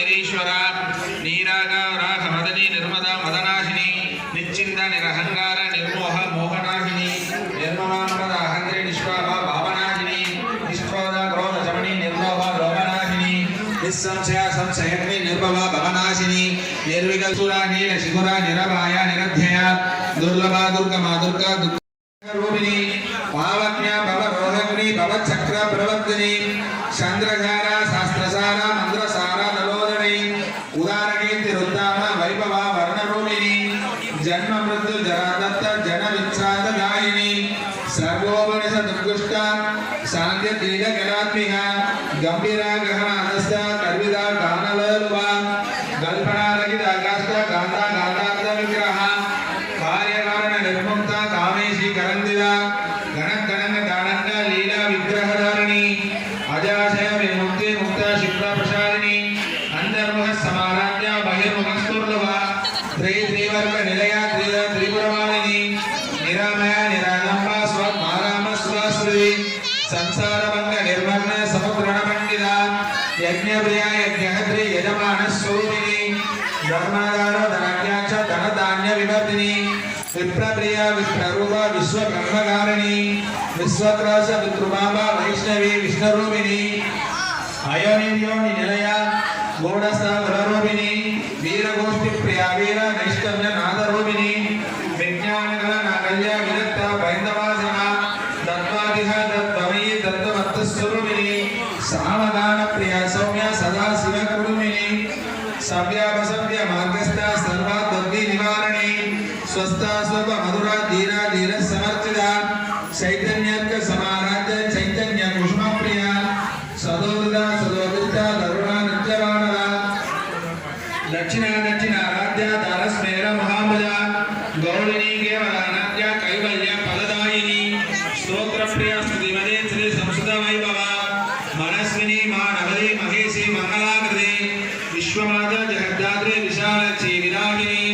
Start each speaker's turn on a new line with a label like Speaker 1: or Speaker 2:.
Speaker 1: నిరీశ్వర నీరాగారాహ మదనీ నిర్మద మదనాశిని నిశ్చింద నిరహంగార నిర్మోహ మోహనాశిని నిర్మమామద అహంగ్రి నిష్పాప భావనాశిని నిష్క్రోధ క్రోధ శమని నిర్మోహ లోభనాశిని నిస్సంశయ సంశయగ్ని నిర్భవ భవనాశిని నిర్వికల్సురా నీల శిఖుర నిరభాయ నిరధ్యయ దుర్లభ దుర్గమా దుర్గా దుర్గ రూపిణి పావజ్ఞ భవ రోహగ్ని భవ చక్ర ప్రవర్తిని చంద్రధార ఉదారకీర్తి రుద్దామ వైభవ వర్ణరూపిణి జన్మ మృత్యు జరాదత్త జన విచ్ఛాద గాయిని సర్వోపనిష దుర్గుష్ట సాంధ్య తీర గణాత్మిక గంభీర గహన సంసారమంగ నిర్మగ్న సముద్రణ యజ్ఞప్రియ యజ్ఞహత్రి యజమాన స్వరూపిణి ధర్మాగార ధనాధ్యాక్ష ధన ధాన్య వివర్ధిని విప్రప్రియ విప్రరూప విశ్వ బ్రహ్మగారిణి విశ్వత్రాస విద్రుమాంబ వైష్ణవి విష్ణురూపిణి అయోనిర్యోని నిలయ గూఢస్థ గురరూపిణి వీరగోష్ఠి ప్రియ వీర నైష్కర్య నాదరూపిణి విజ్ఞానగల నాగల్య విరక్త బైందవాసన తత్వాదిహ తత్వమయీ స్వరూపిణి సామగాన ప్రియ సౌమ్య సదా శివ కుడుమిని సవ్యాపసవ్య మార్గస్థ సర్వ సర్వాద్వర్గి నివారణి స్వస్థ స్వప మధుర ధీర ధీర సమర్చిత చైతన్యర్క సమారాధ్య చైతన్య కుష్మ ప్రియ సదోద సదోదిత తరుణ నిత్యవానర దక్షిణ దక్షిణ ఆరాధ్య తార దారస్మేర మహాభుజ గౌరిణీ కేవల ಶ್ರೀಪಾದ ಜಗದ್ದಾದ್ರೆ ವಿಶಾಲ ಶ್ರೀ ವಿರಾಗಿಣಿ